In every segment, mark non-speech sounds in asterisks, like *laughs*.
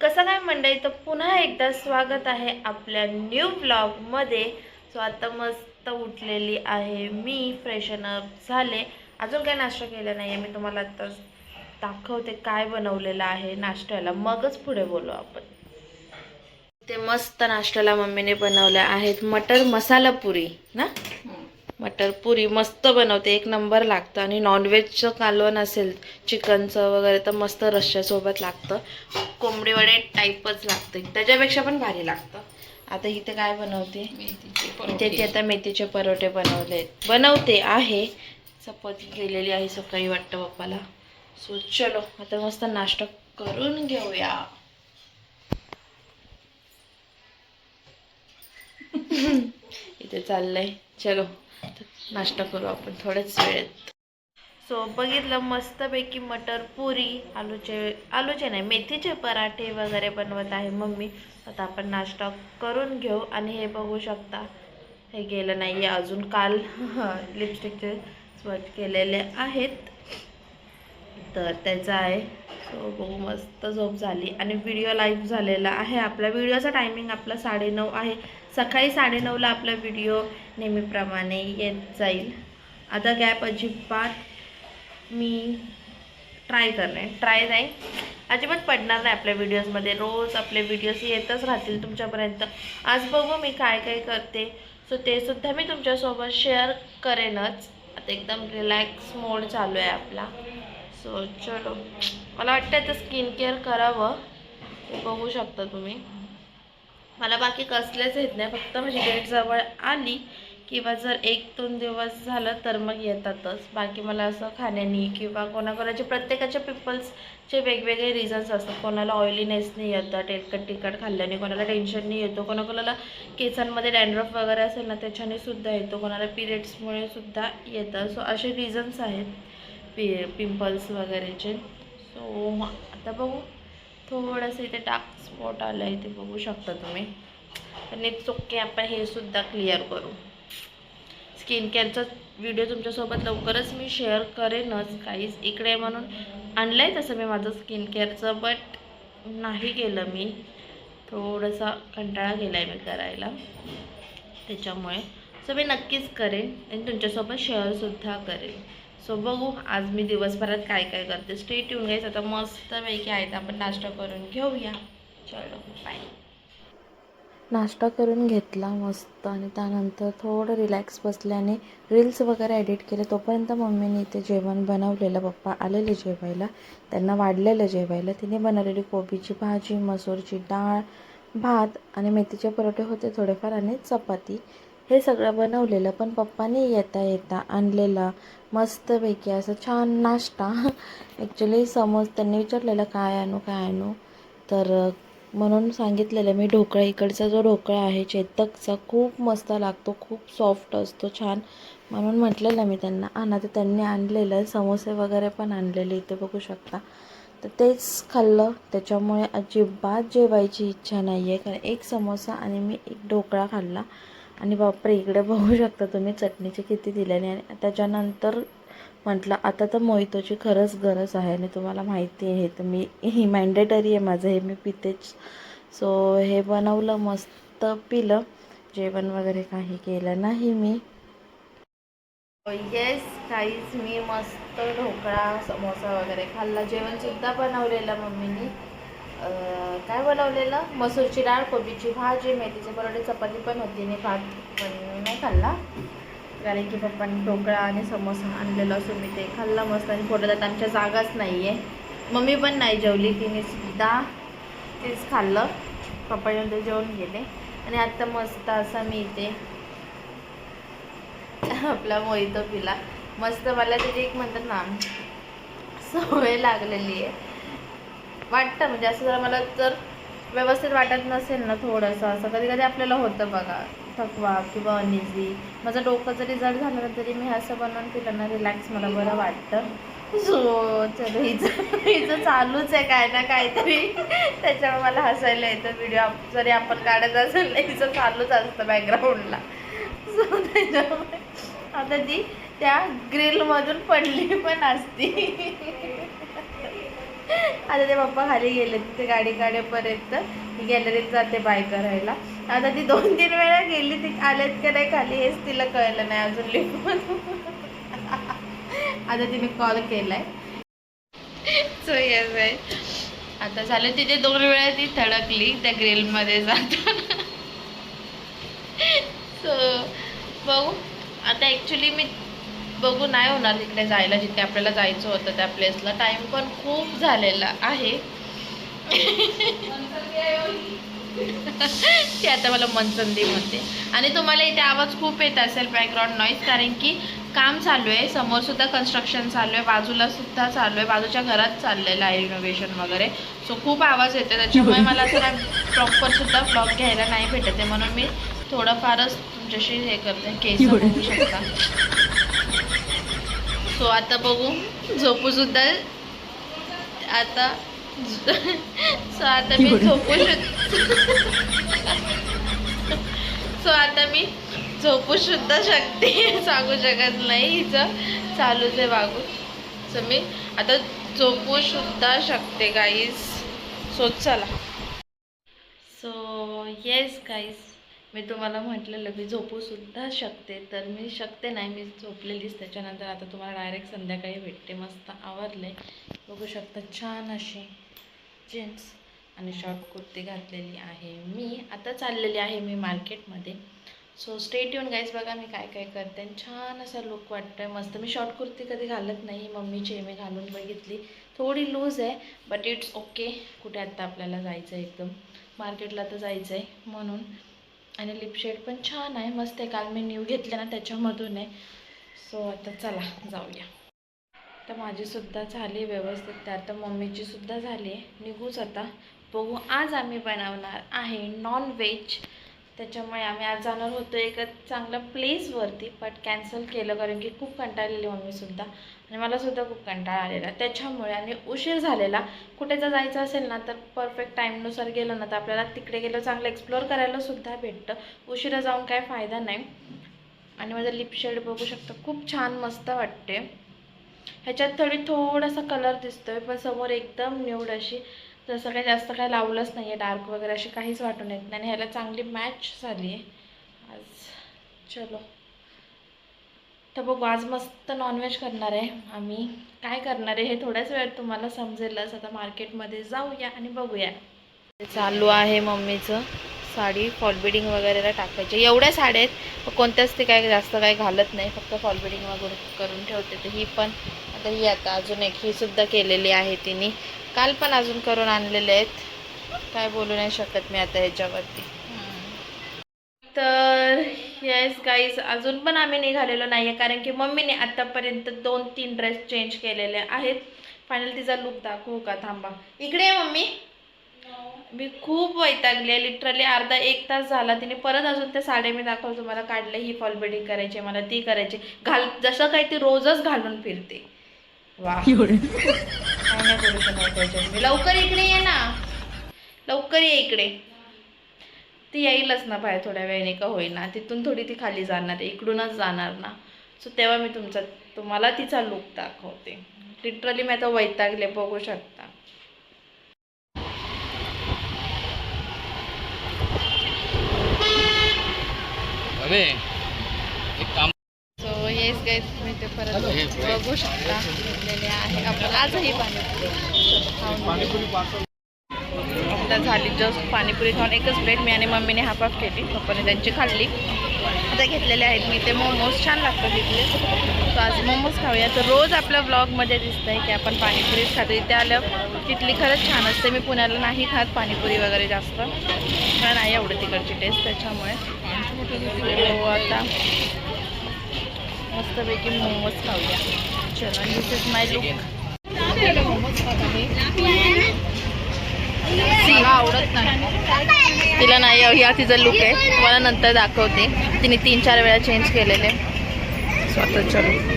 कसं काय मंडळी? तर पुन्हा एकदा स्वागत आहे आपल्या न्यू ब्लॉगमध्ये सो आता मस्त उठलेली आहे मी फ्रेशन अप झाले. अजून काय नाश्ता केला नाही आहे मी तुम्हाला आता दाखवते काय बनवलेलं आहे नाश्त्याला. मगच पुढे बोलू आपण. ते मस्त नाश्त्याला मम्मीने बनवल्या आहेत मटर मसाला पुरी ना? हो. मटर पुरी मस्त बनवते. एक नंबर लागतं. आणि नॉनव्हेजचं कालवण असेल चिकनचं वगैरे तर मस्त रश्श्यासोबत लागतं. कोंबडी वडे टाईपच लागतं. त्याच्यापेक्षा पण भारी लागतं. आता इथे काय बनवते? इथे ती आता मेथीचे परोठे बनवले. बनवते आहे. चपाती केलेली आहे सकाळी वाटतं पप्पाला. सो चलो आता मस्त नाश्ता करून घेऊया. *laughs* इथे चाललंय. चलो. नाश्ता करू आपण थोड्याच वेळेत. सो बघितलं मस्तपैकी मटर पुरी आलूचे आलूचे नाही मेथीचे पराठे वगैरे बनवत आहे मम्मी. आता आपण नाश्ता करून घेऊ आणि हे बघू शकता. हे गेलं नाही आहे अजून काल *laughs* लिपस्टिकचे स्वच्छ केलेले आहेत. तर त्याचं आहे. सो बघू मस्त झोप झाली. आणि व्हिडिओ लाईव्ह झालेला आहे. आपला व्हिडिओचा टायमिंग आपला साडेनऊ आहे. सकाळी साडेनऊला आपला व्हिडिओ नेहमीप्रमाणे येत जाईल. आता गॅप अजिबात मी ट्राय करणे ट्राय नाही. अजिबात पडणार नाही आपल्या व्हिडिओजमध्ये रोज आपले व्हिडिओज येतच राहतील तुमच्यापर्यंत. आज बघू मी काय काय करते. सो ते सुद्धा मी तुमच्यासोबत शेअर करेनच. आता एकदम रिलॅक्स मोड चालू आहे आपला. सो चलो. मला वाटतं आता स्किन केअर करावं. ते बघू शकता तुम्ही. मला बाकी कसलेच येत नाही. फक्त माझी डेट जवळ आली किंवा जर एक दोन दिवस झालं तर मग येतातच. बाकी मला असं खाण्यानी किंवा कोणाकोणाचे प्रत्येकाच्या पिपल्सचे वेगवेगळे रिझन्स असतात. कोणाला ऑइलीनेस नाही येतं तेलकट तिखट खाल्ल्याने कोणाला टेन्शन नाही येतो. कोणाकोणाला केसांमध्ये डॅन्ड्रफ वगैरे असेल ना त्याच्याने सुद्धा येतो. कोणाला पिरियड्समुळे सुद्धा येतं. सो असे रिझन्स आहेत. पि पिंपल्स वगैरेचे. सो आता बघू. थोडंसं इथे डार्क स्पॉट आलं आहे ते बघू शकता तुम्ही. पण एक ओके आपण हे सुद्धा क्लिअर करू. स्किन केअरचा व्हिडिओ तुमच्यासोबत लवकरच मी शेअर करेनच काहीच इकडे म्हणून आणलं आहे तसं मी माझं स्किन केअरचं बट नाही केलं मी. थोडासा कंटाळा केला आहे मी करायला. त्याच्यामुळे सो मी नक्कीच करेन आणि तुमच्यासोबत शेअरसुद्धा करेन. सो बघू आज मी दिवसभरात काय काय करते. स्ट्रेट येऊन घ्यायचं आता मस्तपैकी आहेत. आपण नाश्ता करून घेऊया. चलो बाय नाश्ता करून घेतला मस्त आणि त्यानंतर थोडं रिलॅक्स बसल्याने रील्स वगैरे एडिट केले. तोपर्यंत मम्मीने इथे जेवण बनवलेलं पप्पा आलेले जेवायला. त्यांना वाढलेलं जेवायला. तिने बनवलेली कोबीची भाजी मसूरची डाळ भात आणि मेथीचे परोठे होते थोडेफार आणि चपाती. हे सगळं बनवलेलं पण पप्पाने येता येता आणलेला मस्तपैकी असं छान नाश्ता. *laughs* ॲक्च्युली समज त्यांनी विचारलेलं काय आणू काय आणू? तर म्हणून सांगितलेलं मी ढोकळा इकडचा जो ढोकळा आहे चेतकचा खूप मस्त लागतो खूप सॉफ्ट असतो छान. म्हणून म्हटलेलं मी त्यांना. आणा तर त्यांनी आणलेलं समोसे वगैरे पण आणलेले इथे बघू शकता. तर तेच खाल्लं. त्याच्यामुळे अजिबात जेवायची इच्छा नाही आहे कारण एक समोसा आणि मी एक ढोकळा खाल्ला. आणि बापरे इकडे बघू शकता तुम्ही चटणीचे किती दिल्याने. आणि त्याच्यानंतर म्हटलं आता तर मोहितोची खरंच गरज आहे आणि तुम्हाला माहिती आहे तर मी ही मॅन्डेटरी आहे माझं हे मी पितेच. सो हे बनवलं मस्त पिलं. जेवण वगैरे काही केलं नाही मी. Oh, येस काहीच मी मस्त ढोकळा समोसा वगैरे खाल्ला. जेवणसुद्धा बनवलेलं मम्मीनी. काय बनवलेलं? मसूरची डाळ कोबीची भाजी मेथीचे परोठे चपाती पण होती आणि भात पण नाही खाल्ला. कारण की पप्पांनी ढोकळा आणि समोसा आणलेला असून मी ते खाल्ला मस्त. आणि पोटात आमच्या जागाच नाही आहे मम्मी पण नाही जेवली तिने सुद्धा तेच खाल्लं. पप्पा येऊन ते जेवून गेले. आणि आत्ता मस्त असा मी इथे आपला मोहितो पिला. मस्त मला त्याची एक म्हणतात ना सवय लागलेली आहे. वाटतं म्हणजे असं जर मला जर व्यवस्थित वाटत नसेल ना थोडंसं असं कधी कधी आपल्याला होतं बघा थकवा किंवा अनिजी माझं डोकं जरी जड झालं ना तरी मी असं बनवून पिलं ना रिलॅक्स मला बरं वाटतं. सो चलो हिचं हिचं चालूच आहे काय ना काहीतरी. त्याच्यामुळे मला हसायला येतं व्हिडिओ जरी आपण काढत असेल ना हिचं चालूच असतं बॅकग्राऊंडला सो त्याच्यामुळे आता ती त्या ग्रिलमधून पडली पण असती. आता ते पप्पा खाली गेले तिथे गाडी काढेपर्यंत मी गॅलरीत जाते बाय करायला. आता ती दोन तीन वेळा गेली ती आल्यात का नाही खाली हेच तिला कळलं नाही अजून लिफ्ट आता तिने कॉल केलाय. सो येस आहे आता झालं तिथे दोन वेळा ती थडकली त्या ग्रिलमध्ये जाताना. सो बघू. आता ॲक्च्युली मी बघू नाही होणार तिकडे जायला जिथे आपल्याला जायचं होतं त्या प्लेसला टाइम पण खूप झालेला आहे. ते आता मला मनसंदी म्हणते. आणि तुम्हाला इथे आवाज खूप येत असेल बॅकग्राऊंड नॉईज कारण की काम चालू आहे. समोर सुद्धा कन्स्ट्रक्शन चालू आहे. बाजूला सुद्धा चालू आहे. बाजूच्या घरात चाललेलं आहे रिनोव्हेशन वगैरे. सो खूप आवाज येतो त्याच्यामुळे मला असं प्रॉपर सुद्धा ब्लॉग घ्यायला नाही भेटत आहे. म्हणून मी थोडंफारच तुमच्याशी हे करते. केस बघू शकता. सो आता बघू. झोपू सुद्धा. आता *laughs* सो आता मी झोपू *laughs* सो आता मी झोपू सुद्धा शकते. *laughs* सांगू शकत नाही हिचं. चालूच आहे वागू सो मी आता झोपू सुद्धा शकते गाईस सो चला. सो येस गाईस मी तुम्हाला म्हटलेलं मी झोपूसुद्धा शकते तर मी शकते नाही मी झोपलेलीच त्याच्यानंतर आता तुम्हाला डायरेक्ट संध्याकाळी भेटते. मस्त आवरले. बघू शकता छान अशी जीन्स आणि शॉर्ट कुर्ती घातलेली आहे मी. आता चाललेली आहे मी मार्केटमध्ये सो स्टेट येऊन गाईज बघा मी काय काय करते. आणि छान असा लुक वाटतोय. मस्त. मी शॉर्ट कुर्ती कधी घालत नाही. मम्मीची मी घालून बघितली. थोडी लूज आहे बट इट्स ओके कुठे आत्ता आपल्याला जायचं आहे एकदम. मार्केटला तर जायचं आहे म्हणून. आणि लिपशेड पण छान आहे. मस्त आहे. काल मी न्यू घेतले ना त्याच्यामधून आहे. सो आता चला जाऊया. तर माझीसुद्धा झाली व्यवस्थित. त्या तर मम्मीची सुद्धा झाली आहे. निघूच आता. बघू आज आम्ही बनवणार आहे नॉन व्हेज त्याच्यामुळे आम्ही आज जाणार होतो एका चांगल्या प्लेसवरती बट कॅन्सल केलं कारण की खूप कंटाळलेली मम्मीसुद्धा आणि मलासुद्धा खूप कंटाळा आलेला त्याच्यामुळे आणि उशीर झालेला. कुठे जर जायचं असेल ना तर परफेक्ट टाईमनुसार गेलं ना तर आपल्याला तिकडे गेलं चांगलं एक्सप्लोअर करायलासुद्धा भेटतं. उशिरा जाऊन काय फायदा नाही. आणि माझं लिपशेड बघू शकता खूप छान मस्त वाटते. ह्याच्यात थोडी थोडासा कलर दिसतोय पण समोर एकदम न्यूड अशी तसं काही जास्त काही लावलंच नाही आहे डार्क वगैरे अशी काहीच वाटून येत. नाही आणि ह्याला चांगली मॅच झाली आहे. आज चलो. तर बघू आज मस्त नॉनव्हेज करणार आहे आम्ही. काय करणार आहे हे थोड्याच वेळात तुम्हाला समजेलच. आता मार्केटमध्ये जाऊया आणि बघूया. चालू आहे मम्मीचं साडी. फॉलबिडिंग वगैरे वगैरेला टाकायची. एवढ्या साड्या आहेत. कोणत्याच ते काय जास्त काही घालत नाही. फक्त फॉलबिडिंग वगैरे करून ठेवते तर ही पण आता ही आता अजून एक ही सुद्धा केलेली आहे तिने. काल पण अजून करून आणलेले आहेत. काय बोलू नाही शकत मी आता ह्याच्यावरती. तर येस गाईज अजून पण आम्ही निघालेलो नाही आहे कारण की मम्मीने आत्तापर्यंत दोन तीन ड्रेस चेंज केलेले आहेत. फायनल तिचा लुक दाखवू का? थांबा. इकडे आहे मम्मी. मी खूप वैतागली आहे. लिटरली अर्धा एक तास झाला. तिने परत अजून त्या साड्या मी दाखवलं तुम्हाला काढले ही फॉल बेडिंग करायची मला ती करायची. घाल जसं काही ती रोजच घालून फिरते. नाही करू शकत त्याच्यात. मी लवकर इकडे ये ना. लवकर ये इकडे. ती येईलच ना बाहेर थोड्या वेळाने का होईना. तिथून थोडी ती खाली जाणार इकडूनच जाणार ना. सो तेव्हा मी तुमचा तुम्हाला तिचा लुक दाखवते. लिटरली मी आता वैतागले बघू शकता. अरे गाईज तुम्ही ते परत बघू शकता. घेतलेले आहे. आपण आजही पाणीपुरी खाऊन आता झाली जस्ट पाणीपुरी खाऊन एकच प्लेट मी आणि मम्मीने हाफ हाफ केली. पप्पाने त्यांची खाल्ली. आता घेतलेले आहेत. मी ते मोमोज छान लागतात तिथले सो आज मोमोज खाऊया. तर रोज आपल्या ब्लॉगमध्ये दिसतंय की आपण पाणीपुरीच खातो. इथे आलं तिथली खरंच छान असते. मी पुण्याला नाही खात पाणीपुरी वगैरे जास्त. मला नाही आवडत तिकडची टेस्ट त्याच्यामुळे. हो आता मस्तपैकी मोमोज खाऊया. चला दिस इज माय लुक तिला आवडत नाही. तिला नाही हा तिचा लुक आहे. तुम्हाला नंतर दाखवते. तिने तीन चार वेळा चेंज केलेले. स्वतः चलो.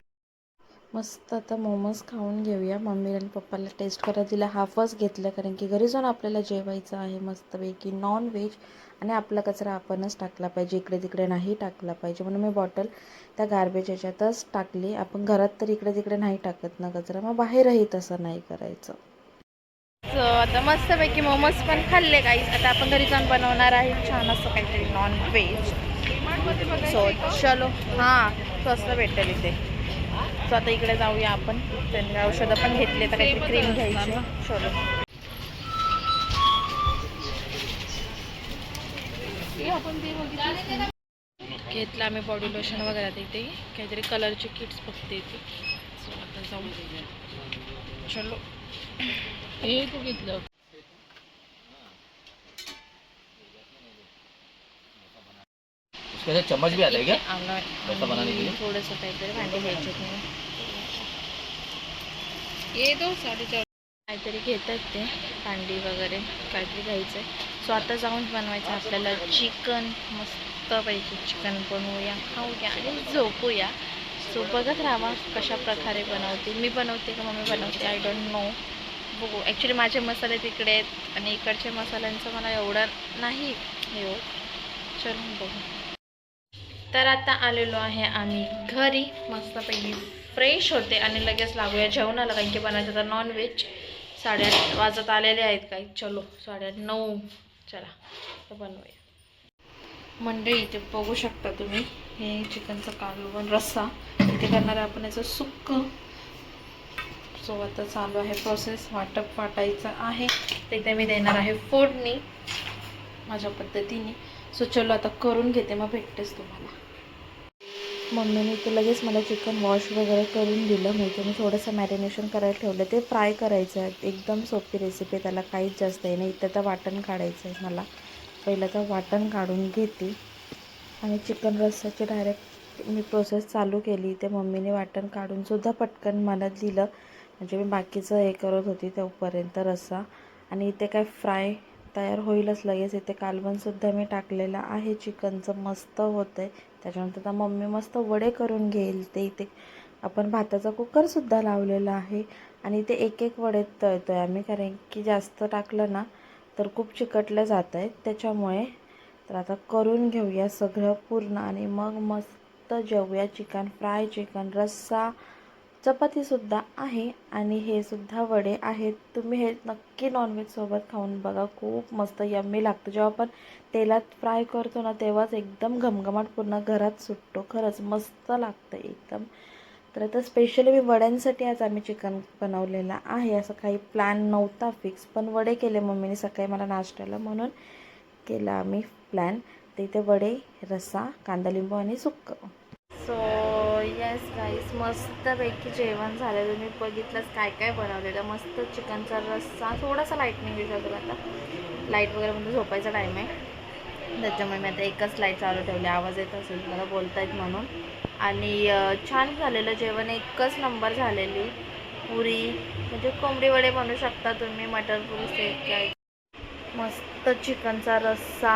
मस्त आता मोमोज खाऊन घेऊया. मम्मी आणि पप्पाला टेस्ट करा. तिला हाफच घेतलं कारण की घरी जाऊन आपल्याला जेवायचं आहे मस्तपैकी. नॉन व्हेज आणि आपला कचरा आपणच टाकला पाहिजे. इकडे तिकडे नाही टाकला पाहिजे. म्हणून मी बॉटल त्या गार्बेज याच्यातच टाकली. आपण घरात तर इकडे तिकडे नाही टाकत ना कचरा. मग बाहेरही तसं नाही करायचं. सो आता मस्तपैकी मोमोज पण खाल्ले काही आता आपण घरी जाऊन बनवणार आहे. छान असं काहीतरी नॉन व्हेज सो चलो. हां स्वस्त भेटेल इथे. सो आता इकडे जाऊया आपण. त्यांनी औषधं पण घेतले तर काहीतरी क्रीम घ्यायची. चलो. घेतलं आम्ही बॉडी लोशन वगैरे आता इथे काहीतरी कलरचे किट्स बघते इथे. सो आता जाऊ चलो. हे तू घेतलं. चम्मच भी आता है क्या? आम्हाला वैसा बनाने के लिए? थोडंसं काहीतरी भांडे घ्यायचे ये दो साडेचार काहीतरी घेतात ते भांडी वगैरे काहीतरी घ्यायचं आहे सो आता जाऊन बनवायचं आपल्याला चिकन मस्तपैकी चिकन बनवूया खाऊया आणि झोपूया. सो बघत राहा कशा प्रकारे बनवते. मी बनवते का मम्मी बनवते? आय डोंट नो बघू. ॲक्च्युली माझे मसाले तिकडे आहेत आणि इकडच्या मसाल्यांचं मला एवढं नाही हे होत. चलून बघू. तर आता आलेलो आहे आम्ही घरी. मस्तपैकी फ्रेश होते आणि लगेच लागूया जेवणाला कारण की बनायचं तर नॉनव्हेज साडेआठ वाजत आलेले आहेत काही. चलो साडेआठ नऊ. चला तर बनवूया. मंडळी इथे बघू शकता तुम्ही. हे चिकनचं कालवण रस्सा. इथे करणार आहे आपण याचं सुक्क. सो आता चालू आहे प्रोसेस वाटप वाटायचं आहे. ते इथे मी देणार आहे फोडणी माझ्या पद्धतीने. सो चलो आता करून घेते. मग भेटतेच तुम्हाला. मम्मीने इथे लगेच मला चिकन वॉश वगैरे करून दिलं. म्हणजे मी थोडंसं मॅरिनेशन करायला ठेवलं. ते फ्राय करायचं आहे. एकदम सोपी रेसिपी त्याला काहीच जास्त आहे नाही. इथं तर वाटण काढायचं आहे मला. पहिलं तर वाटण काढून घेते. आणि चिकन रस्साची डायरेक्ट मी प्रोसेस चालू केली. ते मम्मीने वाटण काढूनसुद्धा पटकन मला दिलं. म्हणजे मी बाकीचं हे करत होती तोपर्यंत रस्सा. आणि इथे काय फ्राय तयार होईलच लगेच. इथे कालवणसुद्धा मी टाकलेलं आहे. चिकनचं मस्त होतं आहे त्याच्यानंतर आता मम्मी मस्त वडे करून घेईल ते इथे. आपण भाताचा कुकरसुद्धा लावलेला आहे. आणि ते एक एक वडे तळतो आहे आम्ही कारण की जास्त टाकलं ना तर खूप चिकटलं जात आहे. त्याच्यामुळे तर आता करून घेऊया सगळं पूर्ण आणि मग मस्त जेवूया. चिकन फ्राय चिकन रस्सा चपातीसुद्धा आहे आणि हे सुद्धा वडे आहेत. तुम्ही हे नक्की नॉनव्हेजसोबत खाऊन बघा. खूप मस्त यम्मी लागतं. जेव्हा आपण तेलात फ्राय करतो ना तेव्हाच एकदम घमघमाट पूर्ण घरात सुटतो. खरंच मस्त लागतं एकदम. तर आता स्पेशली मी वड्यांसाठी आज आम्ही चिकन बनवलेलं आहे. असं काही प्लॅन नव्हता फिक्स पण वडे केले मम्मीने सकाळी मला नाश्त्याला म्हणून. केला आम्ही प्लॅन तर इथे वडे रस्सा कांदा लिंबू आणि सुक्क. सो येस गाईस मस्तपैकी जेवण झालं. तुम्ही बघितलंच काय काय बनवलेलं. मस्त चिकनचा रस्सा. थोडासा लाईटनिंग शकतो आता. लाइट वगैरे म्हणजे झोपायचा टाईम आहे. त्याच्यामुळे मी आता एकच लाइट चालू ठेवली. आवाज येत असेल मला बोलतायत म्हणून. आणि छान झालेलं जेवण एकच नंबर झालेली. पुरी म्हणजे कोंबडी वडे बनवू शकता तुम्ही मटर पुरी सेट काय मस्त चिकनचा रस्सा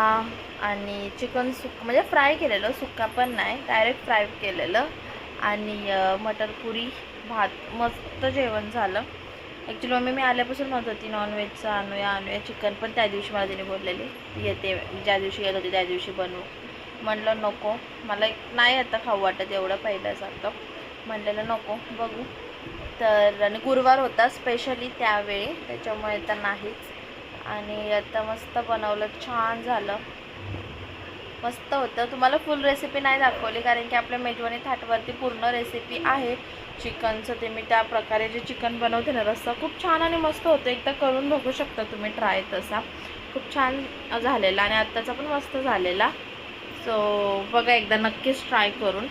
आणि चिकन सुक म्हणजे फ्राय केलेलं सुक्का पण नाही डायरेक्ट फ्राय केलेलं. आणि मटर पुरी भात मस्त जेवण झालं. ॲक्च्युली मम्मी मी आल्यापासून म्हणत होती नॉनव्हेजचं आणूया आणूया चिकन पण त्या दिवशी मला तिने बोललेली येते ज्या दिवशी येत होती त्या दिवशी बनवू. म्हणलं नको मला एक नाही आता खाऊ वाटत एवढं पहिल्यासारखं. म्हणलेलं नको बघू. तर आणि गुरुवार होता स्पेशली त्यावेळी त्याच्यामुळे तर नाहीच. आणि आता मस्त बनवलं छान झालं. मस्त होतं. तुम्हाला फुल रेसिपी नाही दाखवली कारण की आपल्या मेजवानी थाटवरती पूर्ण रेसिपी आहे. चिकनचं ते मी त्या प्रकारे जे चिकन बनवते ना रस्सा खूप छान आणि मस्त होतं. एकदा करून बघू शकता तुम्ही ट्राय तसा. खूप छान झालेला आणि आत्ताचा पण मस्त झालेला. सो बघा एकदा नक्कीच ट्राय करून.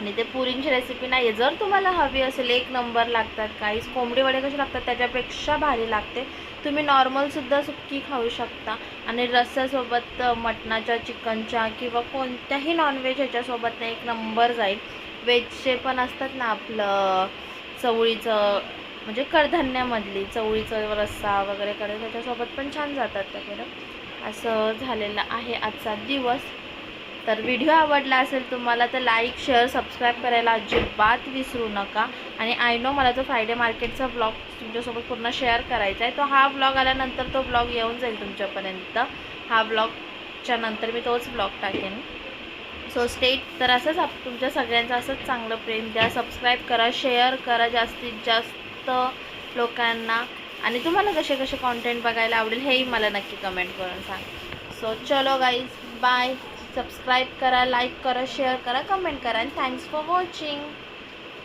आणि ते पुरींची रेसिपी नाही आहे जर तुम्हाला हवी असेल एक नंबर लागतात काहीच. कोंबडी वडे कसे लागतात त्याच्यापेक्षा भारी लागते. तुम्ही नॉर्मलसुद्धा सुक्की खाऊ शकता. आणि रस्स्यासोबत मटणाच्या चिकनच्या किंवा कोणत्याही नॉनव्हेज ह्याच्यासोबत एक नंबर जाईल. व्हेजचे पण असतात ना आपलं चवळीचं म्हणजे कडधान्यामधली चवळीचं रस्सा वगैरे कडे त्याच्यासोबत पण छान जातात त्या असं झालेलं आहे आजचा दिवस. तर व्हिडिओ आवडला असेल तुम्हाला तर लाईक शेअर सबस्क्राईब करायला अजिबात विसरू नका. आणि आय नो मला तो फ्रायडे मार्केटचा ब्लॉग तुमच्यासोबत पूर्ण शेअर करायचा आहे. तो हा ब्लॉग आल्यानंतर तो ब्लॉग येऊन जाईल तुमच्यापर्यंत. हा ब्लॉगच्या नंतर मी तोच ब्लॉग टाकेन. सो स्टेट तर असंच आप तुमच्या सगळ्यांचं असंच चांगलं प्रेम द्या. सबस्क्राईब करा शेअर करा जास्तीत जास्त लोकांना. आणि तुम्हाला कसे कसे कॉन्टेंट बघायला आवडेल हेही मला नक्की कमेंट करून सांग. सो चलो गाईज बाय सबस्क्राईब करा लाईक करा शेअर करा कमेंट करा आणि थँक्स फॉर वॉचिंग